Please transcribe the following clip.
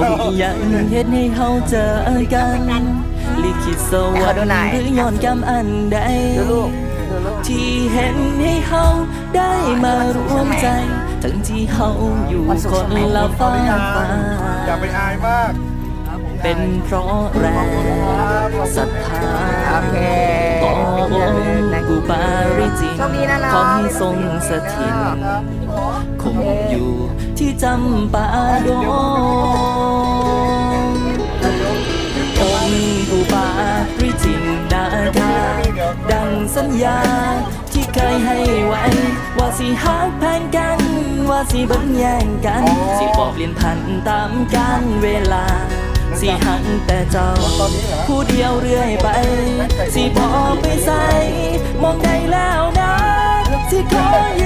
อยังเฮ็ดให้เฮาเจอกันลิขิตสวรรค์หรือย้อนกรรมอันใดที่เห็นให้เฮาได้มารวมใจทั้งที่เฮาอยู่คนละฟ้าฟ้าอย่าไปอายมาก เป็นเพราะแรงศรัทธาต่อองค์กุปาริจิตโชคดีนะน้องขอให้ทรงสถิตคงอยู่ที่จำปาดง สัญญา ที่เคยให้ไว้ ว่าสิหักแพงกัน ว่าสิเบิ่งแย่งกัน สิบอกเปลี่ยนพันตามกาลเวลา สิหักแต่เจ้า ผู้เดียวเรื่อยไป สิพอไปใส่มองได้แล้วนะสิขอยืนหนึ่งคำ